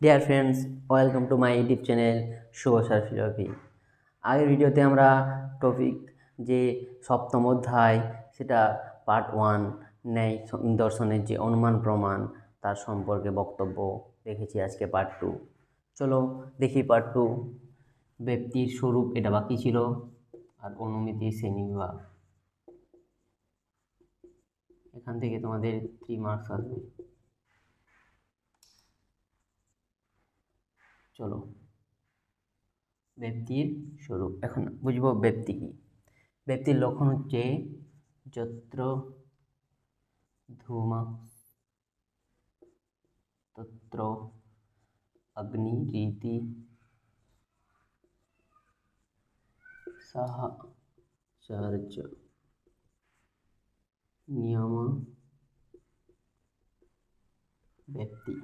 Dear friends welcome to my YouTube channel Shubho sir philosophy আগের ভিডিওতে আমরা topic যে সপ্তম অধ্যায়, সেটা পার্ট ওয়ান ন্যায় দর্শনের যে অনুমান প্রমাণ, তার সম্পর্কে বক্তব্য দেখেছি আজকে পার্ট টু চলো দেখি পার্ট টু ব্যক্তির স্বরূপ এটা বাকি ছিল? আর অনুমিতি শ্রেণীবিভাগ এখান থেকে তোমাদের থ্রি মার্কস আসবে। চলো। ব্যক্তির স্বরূপ। এখন বুঝব ব্যক্তি কি? ব্যক্তির লক্ষণ হচ্ছে যত্র, ধূমা, তত্র, অগ্নি, রীতি সাহচর্য নিয়ম, ব্যক্তি।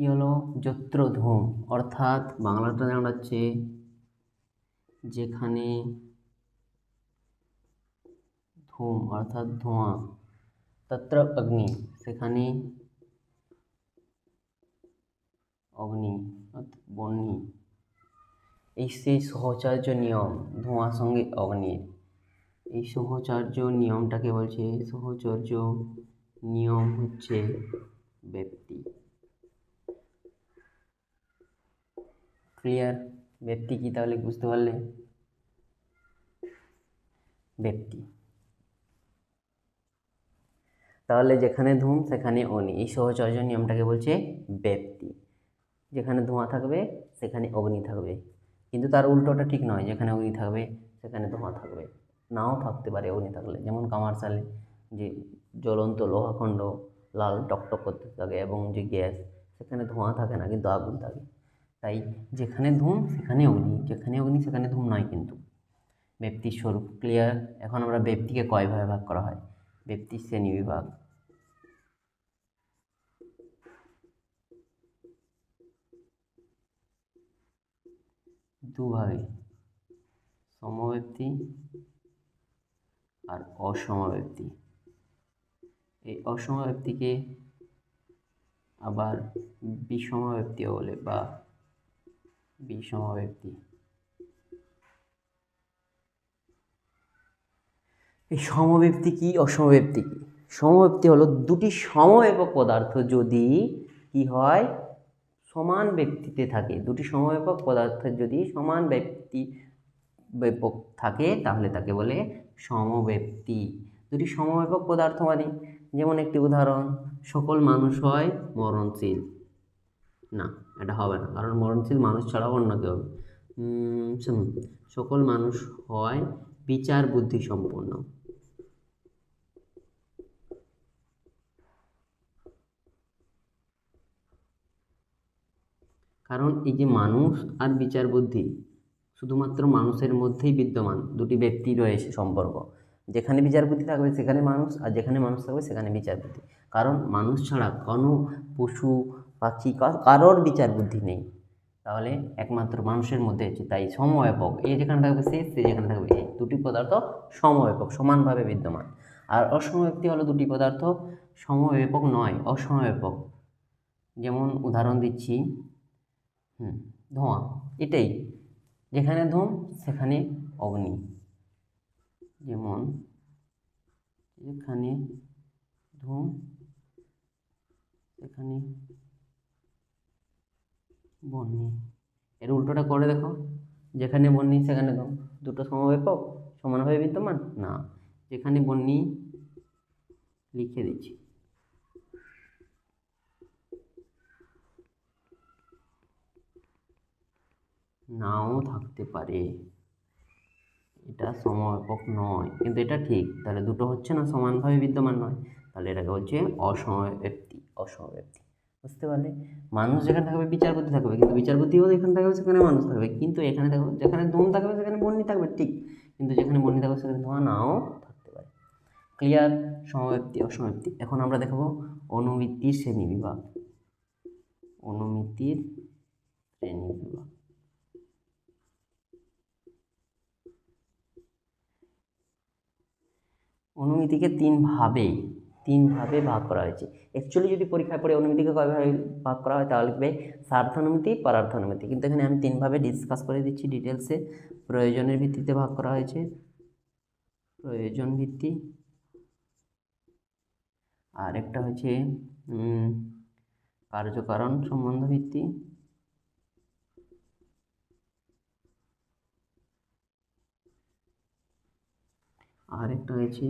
কি হলো? যত্র ধূম অর্থাৎ বাংলাটা দাঁড়াচ্ছে যেখানে ধূম, অর্থাৎ ধোঁয়া, তত্র অগ্নি। সেখানে অগ্নি বহ্নি এই সেই সহচার্য নিয়ম ধোঁয়ার সঙ্গে অগ্নির। এই সহচার্য নিয়মটাকে বলছে, সহচর্য নিয়ম হচ্ছে ব্যক্তি। ক্লিয়ার? ব্যক্তি কি তাহলে বুঝতে পারলে? ব্যক্তি। তাহলে যেখানে ধূম, সেখানে অগ্নি। এই সহচর্য নিয়মটাকে বলছে ব্যক্তি। যেখানে ধোঁয়া থাকবে, সেখানে অগ্নি থাকবে। কিন্তু তার উল্টোটা ঠিক নয়। যেখানে অগ্নি থাকবে, সেখানে ধোঁয়া থাকবে। নাও থাকতে পারে অগ্নি থাকলে। যেমন কামারশালে যে জ্বলন্ত লোহাখণ্ড লাল টকটক করতে থাকে এবং যে গ্যাস, সেখানে ধোঁয়া থাকে না, কিন্তু আগুন থাকে। তাই যেখানে ধূম, সেখানে অগ্নি। যেখানে অগ্নি, সেখানে ধূম নয় কিন্তু। ব্যক্তির স্বরূপ ক্লিয়ার এখন আমরা ব্যক্তিকে কয়ভাবে ভাগ করা হয়? ব্যক্তির শ্রেণি বিভাগ দুভাবে সমব্যক্তি আর অসমব্যক্তি। এই অসমব্যক্তিকে আবার বিষমব্যক্তিও বলে বা বিষমব্যক্তি। এই সমব্যক্তি কি, অসমব্যক্তি কি? সমব্যক্তি হলো দুটি সমব্যাপক পদার্থ যদি কি হয়, সমান ব্যক্তিতে থাকে। দুটি সমব্যাপক পদার্থের যদি সমান ব্যক্তি ব্যাপক থাকে, তাহলে তাকে বলে সমব্যক্তি। দুটি সমব্যাপক পদার্থ মানে যেমন একটি উদাহরণ, সকল মানুষ হয় মরণশীল। না, এটা হবে না। কারণ মরণশীল মানুষ ছাড়াও অন্য কেউ শুনুন, সকল মানুষ হয় বিচার বুদ্ধি সম্পন্ন। কারণ এই যে মানুষ আর বিচার বুদ্ধি, শুধুমাত্র মানুষের মধ্যেই বিদ্যমান, দুটি ব্যক্তি রয়েছে সম্পর্ক। যেখানে বিচার বুদ্ধি থাকবে, সেখানে মানুষ, আর যেখানে মানুষ থাকবে, সেখানে বিচার বুদ্ধি। কারণ মানুষ ছাড়া কোনো পশু পাখি কারোর বিচার বুদ্ধি নেই। তাহলে একমাত্র মানুষের মধ্যে হচ্ছে তাই সমব্যাপক। এই যেখানে থাকবে সে সে যেখানে থাকবে এই। দুটি পদার্থ সমব্যাপক, সমানভাবে বিদ্যমান। আর অসমব্যক্তি হলো দুটি পদার্থ, সমব্যাপক নয়, অসমব্যাপক। যেমন উদাহরণ দিচ্ছি, হুম, ধোঁয়া। এটাই। যেখানে ধূম, সেখানে অগ্নি। যেমন, যেখানে ধূম, সেখানে বন্যি এর উল্টোটা করে দেখো। যেখানে বন্যি সেখানে ধূম দুটো সমব্যাপক সমানভাবে বিদ্যমান? না। যেখানে বন্যি লিখে দিচ্ছি। নাও থাকতে পারে। এটা সমব্যাপক নয়। কিন্তু এটা ঠিক। তাহলে দুটো হচ্ছে না, সমানভাবে বিদ্যমান নয়। তাহলে এটাকে বলছে অসমব্যক্তি অসমব্যক্তি। বুঝতে পারলে? মানুষ যেখানে থাকবে বিচার বুদ্ধি থাকবে, কিন্তু বিচার বুদ্ধিও যেখানে থাকবে সেখানে মানুষ থাকবে। কিন্তু এখানে দেখো, যেখানে ধূম থাকবে সেখানে বন্যি থাকবে, ঠিক। কিন্তু যেখানে বন্যি থাকবে সেখানে ধোঁয়া নাও থাকতে পারে। ক্লিয়ার সমব্যক্তি অসমব্যক্তি এখন আমরা দেখব অনুমিতির শ্রেণি বিভাগ অনুমিতির শ্রেণি বিভাগ অনুমিতিকে তিন ভাবে তিনভাবে ভাগ করা হয়েছে। অ্যাকচুয়ালি যদি পরীক্ষায় পড়ে অনুমিতিকে কয়ভাবে ভাগ করা হয় তাহলে লিখবে স্বার্থানুমিতি পরার্থানুমিতি কিন্তু এখানে আমি তিনভাবে ডিসকাস করে দিচ্ছি ডিটেলসে প্রয়োজনের ভিত্তিতে ভাগ করা হয়েছে। প্রয়োজন ভিত্তি আর একটা উম, কার্যকারণ সম্বন্ধ ভিত্তি। আর একটা হয়েছে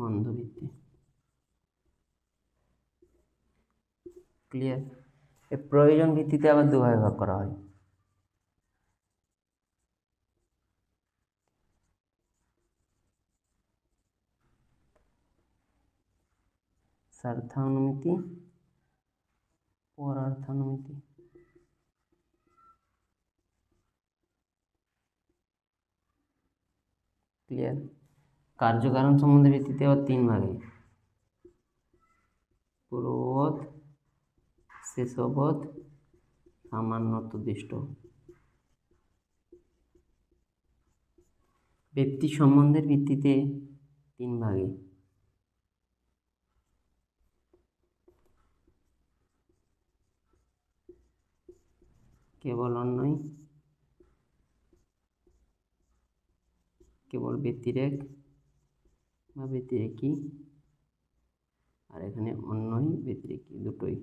মন্দভিত্তি ক্লিয়ার এ প্রয়োজন ভিত্তিতে আবার দুভাবে ভাগ করা হয়। স্বার্থানুমিতি পরার্থানুমিতি। ক্লিয়ার কার্যকারণ সম্বন্ধে ভিত্তিতে আবার তিন ভাগে। পূর্ববোধ শেষবোধ সামান্যতদিষ্ট। ব্যক্তি সম্বন্ধের ভিত্তিতে তিন ভাগে। কেবল অন্যই। কেবল ব্যতিরেক বা ব্যতিরেকী আর এখানে অন্যই ব্যতিরেকী দুটোই।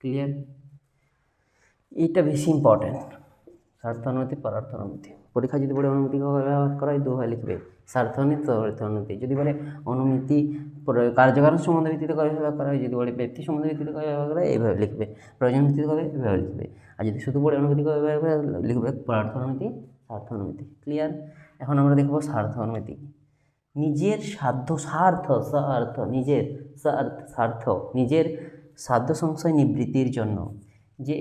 ক্লিয়ার এইটা বেশি ইম্পর্ট্যান্ট স্বার্থানুমতি পরার্থানুমতি। পরীক্ষা যদি বলে অনুমতি ব্যবহার করা হয় লিখবে। স্বার্থানুমতি অর্থানুমতি যদি বলে অনুমতি কার্যকারণ সম্বন্ধে ভিত্তিতে কবে ব্যবহার করা হয়, যদি বলে ব্যক্তি সম্বন্ধে ভিত্তিতে কবে ব্যবহার করা হয়, এইভাবে লিখবে। প্রয়োজন ভিত্তিতে কবে এভাবে লিখবে। আর যদি শুধু পড়ে করে লিখবে পরার্থানুমতি স্বার্থানুমতি ক্লিয়ার এখন আমরা দেখব স্বার্থানুমতি কি নিজের সাধ্য স্বার্থ স্বার্থ নিজের স্বার্থ স্বার্থ নিজের সাধ্য সংশয় নিবৃত্তির জন্য। যে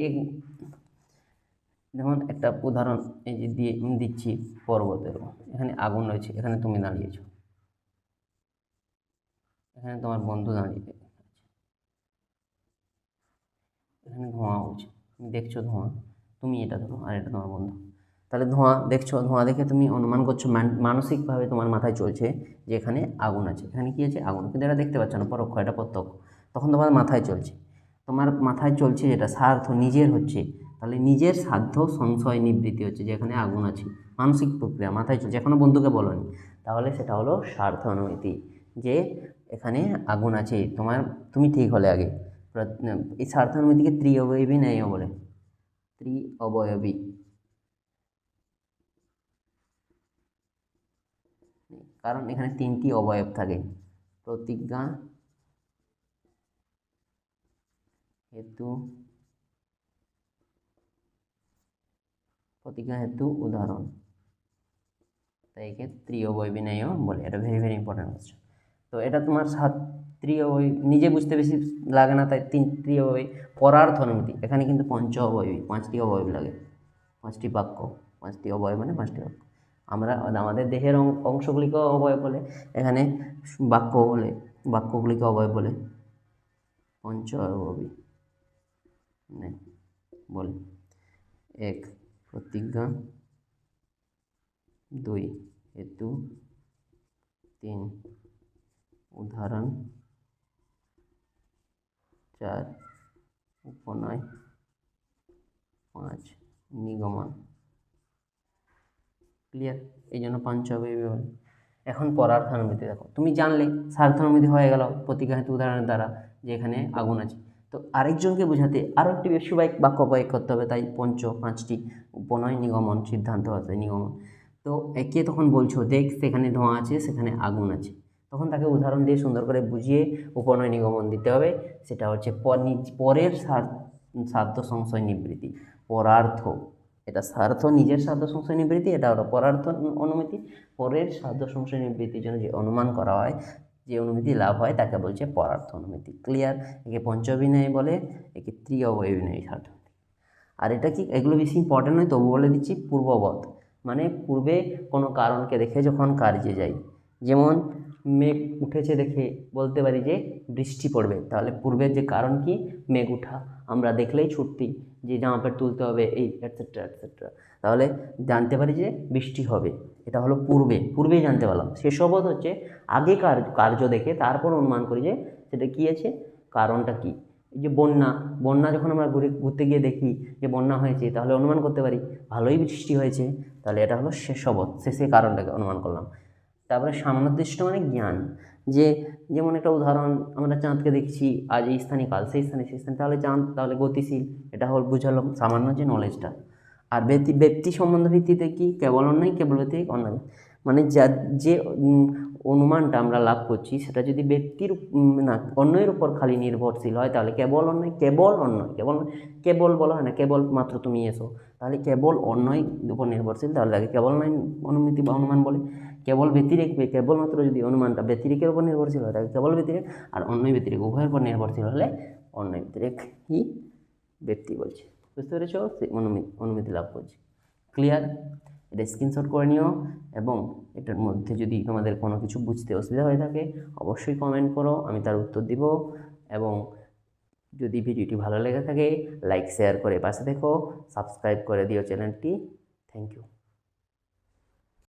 যেমন একটা উদাহরণ এই যে দিয়ে দিচ্ছি পর্বতের এখানে আগুন রয়েছে, এখানে তুমি দাঁড়িয়েছ। এখানে তোমার বন্ধু দাঁড়িয়ে এখানে ধোঁয়া উঠছে। দেখছ ধোঁয়া, তুমি এটা ধরো আর এটা তোমার বন্ধু। তাহলে ধোঁয়া দেখছ, ধোঁয়া দেখে তুমি অনুমান করছ মান- মানসিকভাবে তোমার মাথায় চলছে যে এখানে আগুন আছে। এখানে কী আছে? আগুন। কিন্তু এটা দেখতে পাচ্ছ না, পরোক্ষ, এটা প্রত্যক্ষ। তখন তোমার মাথায় চলছে। তোমার মাথায় চলছে যেটা, স্বার্থ নিজের হচ্ছে। তাহলে নিজের সাধ্য সংশয় নিবৃত্তি হচ্ছে যে এখানে আগুন আছে। মানসিক প্রক্রিয়া মাথায় চলছে। এখনও বন্ধুকে বলনি। তাহলে সেটা হলো স্বার্থ অনুভূতি যে এখানে আগুন আছে। তোমার, তুমি ঠিক হলে আগে। এই স্বার্থ অনুভূতিকে ত্রি অবয়বী ন্যায় বলে ত্রি অবয়বী কারণ এখানে তিনটি অবয়ব থাকে প্রতিজ্ঞা হেতু প্রতিজ্ঞা হেতু উদাহরণ তাই একে ত্রিয়বয় বিনয় বলে এটা ভেরি ভেরি ইম্পর্টেন্ট তো এটা তোমার সাত ত্রিয়বয় নিজে বুঝতে বেশি লাগে না, তাই তিন ত্রিয়বয় পরার্থ অনুমতি এখানে কিন্তু পঞ্চ অবয়বী, পাঁচটি অবয়ব লাগে। পাঁচটি বাক্য, পাঁচটি অবয়ব মানে পাঁচটি বাক্য। আমরা, আমাদের দেহের অংশগুলিকে অবয়ব বলে, এখানে বাক্য বলে, বাক্যগুলিকে অবয়ব বলে। পঞ্চ অবয়বী মানে বলে। এক, প্রতিজ্ঞা। দুই, হেতু। তিন, উদাহরণ। চার, উপনয়, পাঁচ, নিগমন। ক্লিয়ার এই জন্য পঞ্চবয়ী বলে এখন পরার্থানুমতি দেখো। তুমি জানলে স্বার্থানুমতি হয়ে গেল প্রতিজ্ঞা হেতু উদাহরণের দ্বারা, যে এখানে আগুন আছে। তো আরেকজনকে বোঝাতে আরও একটি বেশুবায়িক বাক্য প্রয়োগ করতে হবে, তাই পঞ্চ, পাঁচটি, উপনয়, নিগমন, সিদ্ধান্ত আছে, নিগমন। তো একে তখন বলছো, দেখ, সেখানে ধোঁয়া আছে, সেখানে আগুন আছে। তখন তাকে উদাহরণ দিয়ে সুন্দর করে বুঝিয়ে উপনয় নিগমন দিতে হবে। সেটা হচ্ছে পরের স্বার- স্বার্থ সংশয় নিবৃত্তি, পরার্থ। এটা স্বার্থ নিজের স্বার্থ সংশয় নিবৃত্তি, এটা হলো পরার্থ অনুমতি। পরের স্বার্থ সংশয় নিবৃত্তির জন্য যে অনুমান করা হয়, যে অনুমতি লাভ হয়, তাকে বলছে পরার্থ অনুমতি। ক্লিয়ার একে পঞ্চবিনয় বলে, একে ত্রিঅবয়বিনয় স্বার্থ আর এটা কি, এগুলো বেশি ইম্পর্টেন্ট নয়, তবু বলে দিচ্ছি পূর্ববৎ। মানে পূর্বে কোনো কারণকে দেখে যখন কার্যে যাই, যেমন মেঘ উঠেছে দেখে বলতে পারি যে বৃষ্টি পড়বে। তাহলে পূর্বের যে কারণ কি? মেঘ উঠা। আমরা দেখলেই ছুটতি যে জামা প্যান্ট তুলতে হবে, এই এটসেট্রা এটসেট্রা তাহলে জানতে পারি যে বৃষ্টি হবে। এটা হলো পূর্বে। পূর্বেই জানতে পারলাম। শেষবৎ হচ্ছে আগেকার কার্য দেখে তারপর অনুমান করি যে সেটা কী আছে? কারণটা কী? এই যে বন্যা। বন্যা যখন আমরা ঘুরে, ঘুরতে গিয়ে দেখি যে বন্যা হয়েছে, তাহলে অনুমান করতে পারি, ভালোই বৃষ্টি হয়েছে। তাহলে এটা হলো শেষবৎ শেষে কারণটাকে অনুমান করলাম। তারপরে সামনোদৃষ্ট মানে জ্ঞান। যে যেমন একটা উদাহরণ, আমরা চাঁদকে দেখছি, আজ এই স্থানে কাল, সেই স্থানে সেই স্থানে, তাহলে চাঁদ, তাহলে গতিশীল, এটা হল বুঝালাম সামান্য যে নলেজটা আর ব্যক্তি ব্যক্তি সম্বন্ধ ভিত্তিতে কি? কেবল অন্যায়, কেবল ব্যক্তিক অন্যায়। মানে যা, যে অনুমানটা আমরা লাভ করছি, সেটা যদি ব্যক্তির না, অন্যের উপর খালি নির্ভরশীল হয়, তাহলে কেবল অন্যায় কেবল অন্যায়, কেবল কেবল বলা হয় না, কেবল মাত্র তুমি এসো। তাহলে কেবল অন্যই উপর নির্ভরশীল, তাহলে তাকে কেবল নয় অনুমিতি বা অনুমান বলে। কেবল ব্যতিরেক কেবলমাত্র যদি অনুমানটা ব্যতিরেকের উপর নির্ভরশীল হয় তাকে কেবল ব্যতিরেক আর অন্য ব্যতিরেক, উভয়ের উপর নির্ভরশীল হলে অন্য ব্যতিরেক কি ব্যক্তি বলছে। বুঝতে পেরেছ? সে অনুমিতি অনুমতি লাভ করছে। ক্লিয়ার এটা স্ক্রিনশট করে নিও এবং এটার মধ্যে যদি তোমাদের কোনো কিছু বুঝতে অসুবিধা হয়ে থাকে, অবশ্যই কমেন্ট করো, আমি তার উত্তর দিব এবং যদি ভিডিওটি ভালো লেগে থাকে লাইক শেয়ার করে পাশে দেখো সাবস্ক্রাইব করে দিও চ্যানেলটি। Thank you